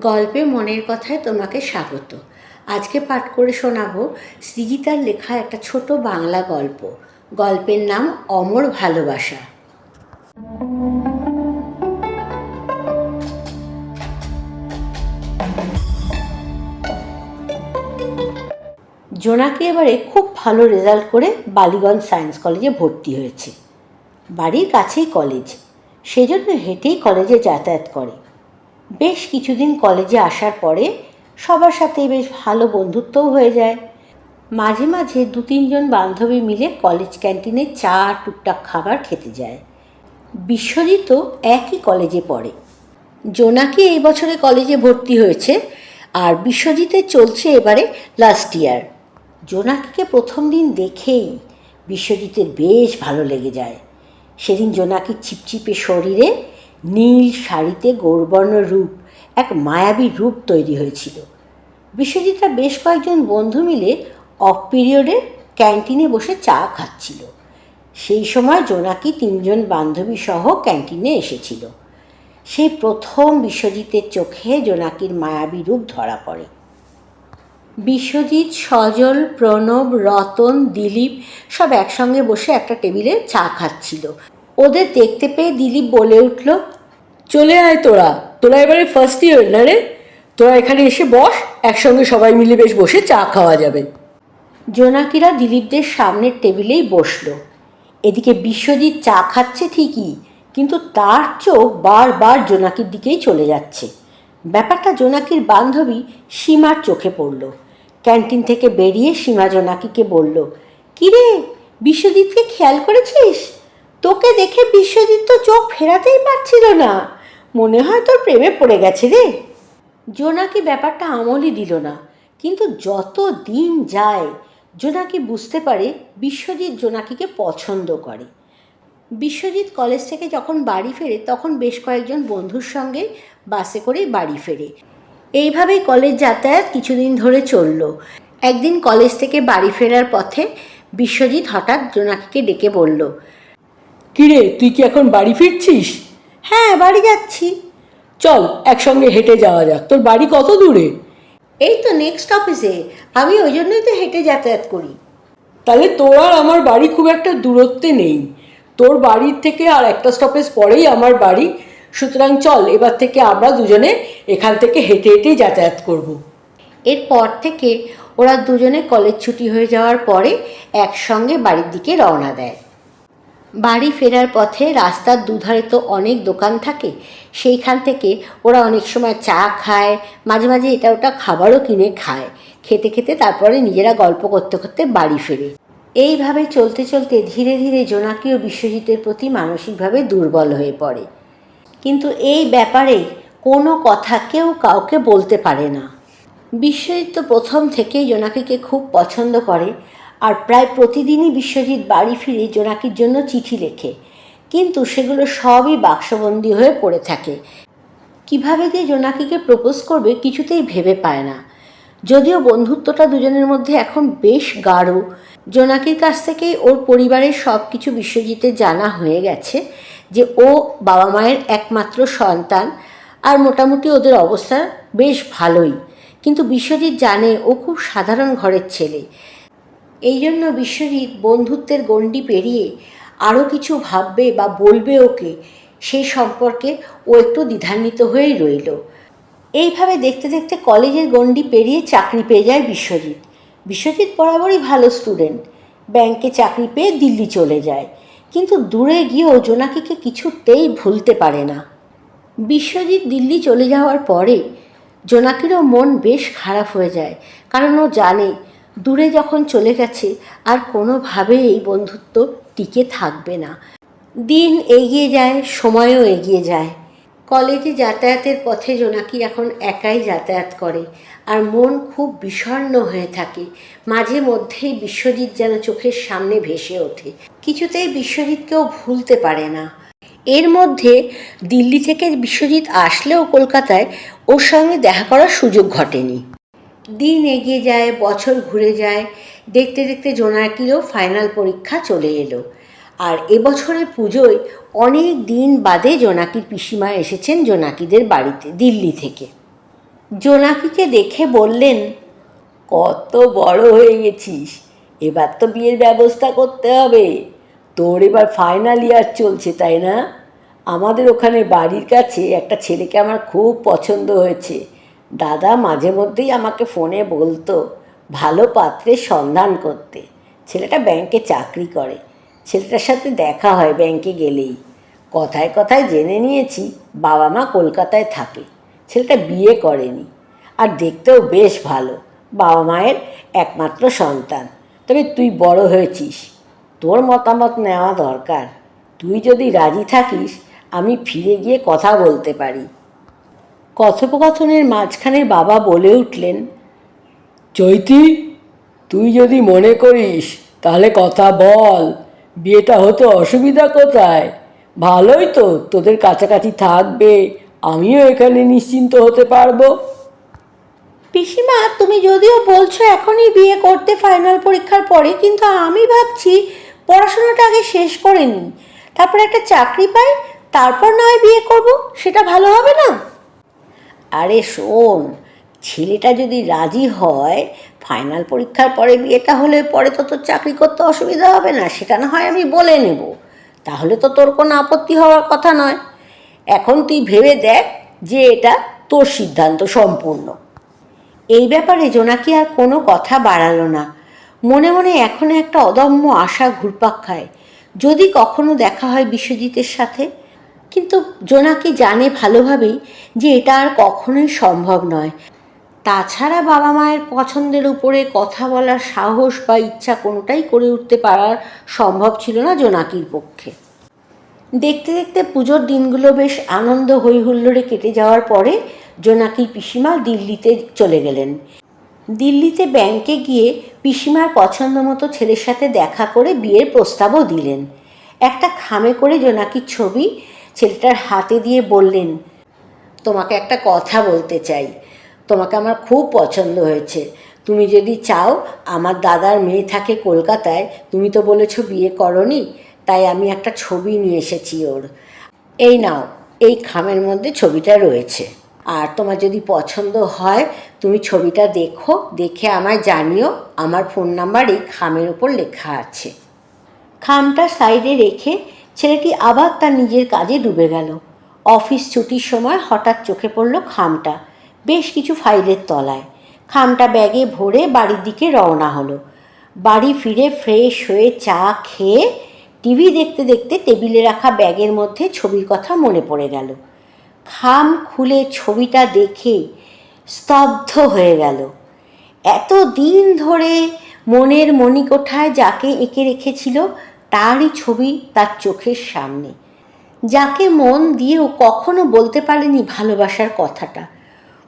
গল্পে মনের কথায় তোমাকে স্বাগত। আজকে পাঠ করে শোনাবো সৃজিতার লেখা একটা ছোট বাংলা গল্প। গল্পের নাম অমর ভালোবাসা। জোনাকে এবারে খুব ভালো রেজাল্ট করে বালিগঞ্জ সায়েন্স কলেজে ভর্তি হয়েছে। বাড়ির কাছেই কলেজ। সেজন্য হেঁটেই কলেজে যাতায়াত করে। বেশ কিছুদিন কলেজে আসার পরে সবার সাথে বেশ ভালো বন্ধুত্বও হয়ে যায়। মাঝে মাঝে দু তিনজন বান্ধবী মিলে কলেজ ক্যান্টিনে চা, টুকটাক খাবার খেতে যায়। বিশ্বজিৎও একই কলেজে পড়ে। জোনাকি এই বছরে কলেজে ভর্তি হয়েছে আর বিশ্বজিতের চলছে এবারে লাস্ট ইয়ার জোনাকিকে প্রথম দিন দেখেই বিশ্বজিতের বেশ ভালো লেগে যায়। সেদিন জোনাকির চিপচিপে শরীরে নীল শাড়িতে গৌরবর্ণ রূপ, এক মায়াবী রূপ তৈরি হয়েছিল। বিশ্বজিৎরা বেশ কয়েকজন বন্ধু মিলে অফ পিরিয়ডে ক্যান্টিনে বসে চা খাচ্ছিল। সেই সময় জোনাকি তিনজন বান্ধবী সহ ক্যান্টিনে এসেছিল। সেই প্রথম বিশ্বজিতের চোখে জোনাকির মায়াবী রূপ ধরা পড়ে। বিশ্বজিৎ, সজল, প্রণব, রতন, দিলীপ সব একসঙ্গে বসে একটা টেবিলে চা খাচ্ছিল। ওদের দেখতে পেয়ে দিলীপ বলে উঠল, চলে আয় তোরা তোরা এবারে ফার্স্ট ইয়ার না রে? তোরা এখানে এসে বস, একসঙ্গে সবাই মিলে বেশ বসে চা খাওয়া যাবে। জোনাকিরা দিলীপদের সামনের টেবিলেই বসল। এদিকে বিশ্বজিৎ চা খাচ্ছে ঠিকই, কিন্তু তার চোখ বারবার জোনাকির দিকেই চলে যাচ্ছে। ব্যাপারটা জোনাকির বান্ধবী সীমার চোখে পড়ল। ক্যান্টিন থেকে বেরিয়ে সীমা জোনাকিকে বলল, কিরে, বিশ্বজিৎকে খেয়াল করেছিস? তোকে দেখে বিশ্বজিৎ তো চোখ ফেরাতেই পারছিল না। মনে হয় তোর প্রেমে পড়ে গেছে রে। জোনাকি ব্যাপারটা আমলই দিল না, কিন্তু যত দিন যায়, জোনাকি বুঝতে পারে বিশ্বজিৎ জোনাকিকে পছন্দ করে। বিশ্বজিৎ কলেজ থেকে যখন বাড়ি ফেরে, তখন বেশ কয়েকজন বন্ধুর সঙ্গে বাসে করেই বাড়ি ফেরে। এইভাবেই কলেজ যাতায়াত কিছুদিন ধরে চলল। একদিন কলেজ থেকে বাড়ি ফেরার পথে বিশ্বজিৎ হঠাৎ জোনাকিকে ডেকে বলল কিরে তুই কি এখন বাড়ি ফিরছিস? হ্যাঁ বাড়ি যাচ্ছি। চল একসঙ্গে হেঁটে যাওয়া যাক। তোর বাড়ি কত দূরে? এই তো নেক্সট অফিসে আমি ওই জন্যই তো হেঁটে যাতায়াত করি। তাহলে তোর আর আমার বাড়ি খুব একটা দূরত্বে নেই। তোর বাড়ির থেকে আর একটা স্টপেজ পরেই আমার বাড়ি। সুতরাং চল এবার থেকে আমরা দুজনে এখান থেকে হেঁটে হেঁটেই যাতায়াত করব। এরপর থেকে ওরা দুজনে কলেজ ছুটি হয়ে যাওয়ার পরে একসঙ্গে বাড়ির দিকে রওনা দেয়। বাড়ি ফেরার পথে রাস্তার দুধারে তো অনেক দোকান থাকে, সেইখান থেকে ওরা অনেক সময় চা খায়, মাঝে মাঝে এটা ওটা খাবারও কিনে খায়। খেতে খেতে তারপরে নিজেরা গল্প করতে করতে বাড়ি ফেরে। এইভাবে চলতে চলতে ধীরে ধীরে জোনাকি ও বিশ্বজিতের প্রতি মানসিকভাবে দুর্বল হয়ে পড়ে। কিন্তু এই ব্যাপারে কোনো কথা কেউ কাউকে বলতে পারে না। বিশ্বজিৎ তো প্রথম থেকেই জোনাকিকে খুব পছন্দ করে আর প্রায় প্রতিদিনই বিশ্বজিৎ বাড়ি ফিরে জোনাকির জন্য চিঠি লেখে। কিন্তু সেগুলো সবই বাক্সবন্দি হয়ে পড়ে থাকে। কীভাবে যে জোনাকিকে প্রপোজ করবে কিছুতেই ভেবে পায় না। যদিও বন্ধুত্বটা দুজনের মধ্যে এখন বেশ গাঢ়, জোনাকির কাছ থেকেই ওর পরিবারের সব কিছু বিশ্বজিতের জানা হয়ে গেছে যে ও বাবা মায়ের একমাত্র সন্তান আর মোটামুটি ওদের অবস্থা বেশ ভালোই। কিন্তু বিশ্বজিৎ জানে ও খুব সাধারণ ঘরের ছেলে। এই জন্য বিশ্বজিৎ বন্ধুত্বের গণ্ডি পেরিয়ে আরও কিছু ভাববে বা বলবে ওকে সেই সম্পর্কে ও একটু দ্বিধান্বিত হয়েই রইল। এইভাবে দেখতে দেখতে কলেজের গণ্ডি পেরিয়ে চাকরি পেয়ে যায় বিশ্বজিৎ। বিশ্বজিৎ বরাবরই ভালো স্টুডেন্ট ব্যাংকে চাকরি পেয়ে দিল্লি চলে যায়। কিন্তু দূরে গিয়েও জোনাকিকে কিছুতেই ভুলতে পারে না। বিশ্বজিৎ দিল্লি চলে যাওয়ার পরে জোনাকিরও মন বেশ খারাপ হয়ে যায়। কারণ ও জানে দূরে যখন চলে গেছে, আর কোনোভাবে এই বন্ধুত্ব টিকে থাকবে না। দিন এগিয়ে যায়, সময়ও এগিয়ে যায়। কলেজে যাতায়াতের পথে জোনাকি এখন একাই যাতায়াত করে, আর মন খুব বিষণ্ণ হয়ে থাকে। মাঝে মধ্যেই বিশ্বজিৎ যেন চোখের সামনে ভেসে ওঠে। কিছুতেই বিশ্বজিৎকেও ভুলতে পারে না। এর মধ্যে দিল্লি থেকে বিশ্বজিৎ আসলেও কলকাতায়, ওর সঙ্গে দেখা করার সুযোগ ঘটেনি। দিন এগিয়ে যায়, বছর ঘুরে যায়। দেখতে দেখতে জোনাকিরও ফাইনাল পরীক্ষা চলে এলো। আর এবছরের পুজোয় অনেক দিন বাদে জোনাকির পিসিমা এসেছেন জোনাকিদের বাড়িতে, দিল্লি থেকে। জোনাকিকে দেখে বললেন, কত বড় হয়ে গেছিস। এবার তো বিয়ের ব্যবস্থা করতে হবে। তোর এবার ফাইনাল ইয়ার চলছে, তাই না? আমাদের ওখানে বাড়ির কাছে একটা ছেলেকে আমার খুব পছন্দ হয়েছে। দাদা মাঝে মধ্যেই আমাকে ফোনে বলতো, ভালো পাত্রের সন্ধান করতে। ছেলেটা ব্যাংকে চাকরি করে। ছেলেটার সাথে দেখা হয় ব্যাংকে গেলেই। কথায় কথায় জেনে নিয়েছি বাবা মা কলকাতায় থাকে। ছেলেটা বিয়ে করেনি। আর দেখতেও বেশ ভালো। বাবা মায়ের একমাত্র সন্তান। তবে তুই বড় হয়েছিস। তোর মতামত নেওয়া দরকার। তুই যদি রাজি থাকিস, আমি ফিরে গিয়ে কথা বলতে পারি। কথোপকথনের মাঝখানে বাবা বলে উঠলেন, চৈতি, তুই যদি মনে করিস, তাহলে কথা বল। বিয়েটা হতে অসুবিধা কোথায়? ভালোই তো, তোদের কাছাকাছি থাকবে। আমিও এখানে নিশ্চিন্ত হতে পারব। পিসিমা, তুমি যদিও বলছো এখনই বিয়ে করতে ফাইনাল পরীক্ষার পরে, কিন্তু আমি ভাবছি পড়াশোনাটা আগে শেষ করে নিই। তারপর একটা চাকরি পাই, তারপর নয় বিয়ে করব, সেটা ভালো হবে না? আরে শোন, ছেলেটা যদি রাজি হয় ফাইনাল পরীক্ষার পরে বিয়েটা হলে পরে তো তোর চাকরি করতে অসুবিধা হবে না, সেটা না হয় আমি বলে নেব। তাহলে তো তোর কোনো আপত্তি হওয়ার কথা নয়। এখন তুই ভেবে দেখ যে এটা তোর সিদ্ধান্ত সম্পূর্ণ। এই ব্যাপারে জোনাকি আর কোনো কথা বাড়ালো না। মনে মনে এখনও একটা অদম্য আশা ঘুরপাক খায়। যদি কখনো দেখা হয় বিশ্বজিতের সাথে কিন্তু জোনাকি জানে ভালোভাবেই যে এটা আর কখনোই সম্ভব নয়। তাছাড়া বাবা মায়ের পছন্দের উপরে কথা বলার সাহস বা ইচ্ছা কোনোটাই করে উঠতে পারার সম্ভব ছিল না জোনাকির পক্ষে। দেখতে দেখতে পুজোর দিনগুলো বেশ আনন্দ হই হুল্লোড়ে কেটে যাওয়ার পরে জোনাকির পিসিমা দিল্লিতে চলে গেলেন। দিল্লিতে ব্যাংকে গিয়ে পিসিমার পছন্দ মতো ছেলের সাথে দেখা করে বিয়ের প্রস্তাবও দিলেন। একটা খামে করে জোনাকির ছবি ছেলেটার হাতে দিয়ে বললেন, তোমাকে একটা কথা বলতে চাই। তোমাকে আমার খুব পছন্দ হয়েছে। তুমি যদি চাও আমার দাদার মেয়ে থাকে কলকাতায়, তুমি তো বলেছ বিয়ে করনি, তাই আমি একটা ছবি নিয়ে এসেছি ওর। এই নাও, এই খামের মধ্যে ছবিটা রয়েছে। আর তোমার যদি পছন্দ হয়, তুমি ছবিটা দেখো, দেখে আমায় জানিও, আমার ফোন নাম্বার এই খামের ওপর লেখা আছে। খামটা সাইডে রেখে ছেলেটি আবার তার নিজের কাজে ডুবে গেল। অফিস ছুটির সময় হঠাৎ চোখে পড়ল খামটা। বেশ কিছু ফাইলের তলায়। খামটা ব্যাগে ভরে বাড়ির দিকে রওনা হলো। বাড়ি ফিরে ফ্রেশ হয়ে চা খেয়ে টিভি দেখতে দেখতে টেবিলে রাখা ব্যাগের মধ্যে ছবির কথা মনে পড়ে গেল। খাম খুলে ছবিটা দেখে স্তব্ধ হয়ে গেল। এত দিন ধরে মনের মণিকোঠায় যাকে এঁকে রেখেছিল তারই ছবি তার চোখের সামনে। যাকে মন দিয়েও কখনো বলতে পারেনি ভালোবাসার কথাটা।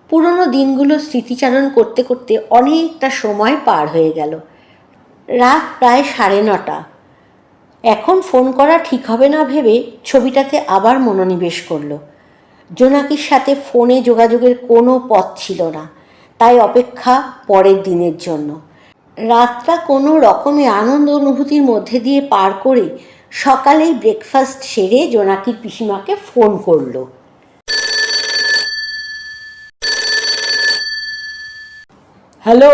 পুরনো দিনগুলো স্মৃতিচারণ করতে করতে অনেকটা সময় পার হয়ে গেল। রাত প্রায় সাড়ে নটা। এখন ফোন করা ঠিক হবে না ভেবে ছবিটাতে আবার মনোনিবেশ করল। জোনাকির সাথে ফোনে যোগাযোগের কোনো পথ ছিল না। তাই অপেক্ষা পরের দিনের জন্য। রাতটা কোনো রকমে আনন্দ অনুভূতির মধ্যে দিয়ে পার করে সকালেই ব্রেকফাস্ট সেরে জোনাকির পিসিমাকে ফোন করল। হ্যালো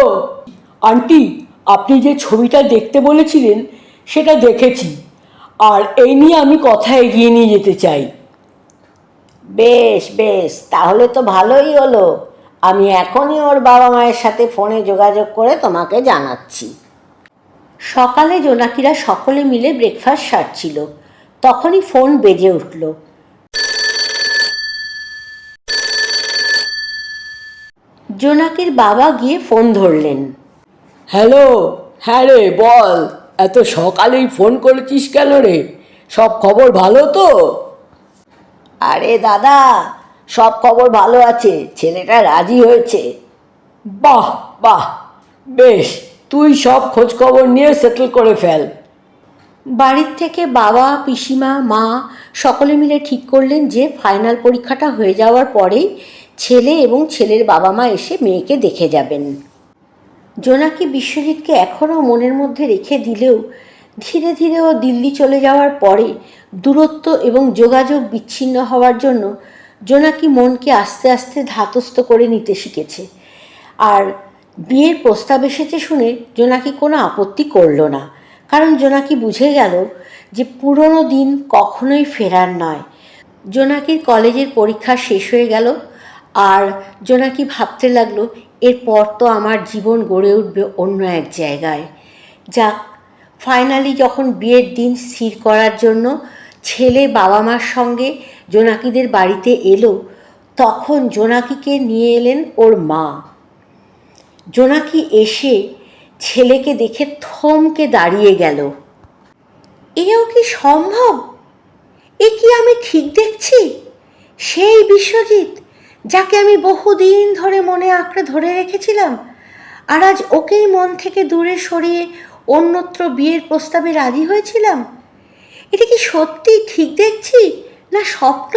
আন্টি আপনি যে ছবিটা দেখতে বলেছিলেন সেটা দেখেছি। আর এই নিয়ে আমি কথা এগিয়ে নিয়ে যেতে চাই। বেশ বেশ তাহলে তো ভালোই হলো। আমি এখনই ওর বাবা মায়ের সাথে ফোনে যোগাযোগ করে তোমাকে জানাচ্ছি। সকালে জোনাকিরা সকলে মিলে ব্রেকফাস্ট সারছিল। তখনই ফোন বেজে উঠল। জোনাকির বাবা গিয়ে ফোন ধরলেন। হ্যালো হ্যাঁ রে বল এত সকালেই ফোন করেছিস কেন রে? সব খবর ভালো তো? আরে দাদা সব খবর ভালো আছে ছেলেটা রাজি হয়েছে। বাহ বাহ বেশ তুই সব খোঁজ খবর নিয়ে সেটেল করে ফেল। বাড়ির থেকে বাবা পিসিমা মা সকলে মিলে ঠিক করলেন যে ফাইনাল পরীক্ষাটা হয়ে যাওয়ার পরেই ছেলে এবং ছেলের বাবা মা এসে মেয়েকে দেখে যাবেন। জোনাকি বিশ্বজিৎকে এখনও মনের মধ্যে রেখে দিলেও ধীরে ধীরে ও দিল্লি চলে যাওয়ার পরে দূরত্ব এবং যোগাযোগ বিচ্ছিন্ন হওয়ার জন্য জোনাকি মনকে আস্তে আস্তে ধাতস্থ করে নিতে শিখেছে। আর বিয়ের প্রস্তাব এসেছে শুনে জোনাকি কোনো আপত্তি করল না, কারণ জোনাকি বুঝে গেল যে পুরনো দিন কখনোই ফেরার নয়। জোনাকির কলেজের পরীক্ষা শেষ হয়ে গেল আর জোনাকি ভাবতে লাগল, এরপর তো আমার জীবন গড়ে উঠবে অন্য এক জায়গায়। যাক, ফাইনালি যখন বিয়ের দিন স্থির করার জন্য ছেলে বাবা মার সঙ্গে জোনাকিদের বাড়িতে এলো, তখন জোনাকিকে নিয়ে এলেন ওর মা। জোনাকি এসে ছেলেকে দেখে থমকে দাঁড়িয়ে গেল। এও কি সম্ভব? এ কি আমি ঠিক দেখছি? সেই বিশ্বজিৎ, যাকে আমি বহুদিন ধরে মনে আঁকড়ে ধরে রেখেছিলাম, আর আজ ওকেই মন থেকে দূরে সরিয়ে অন্যত্র বিয়ের প্রস্তাবে রাজি হয়েছিলাম? এটা কি সত্যি ঠিক দেখছি? না স্বপ্ন।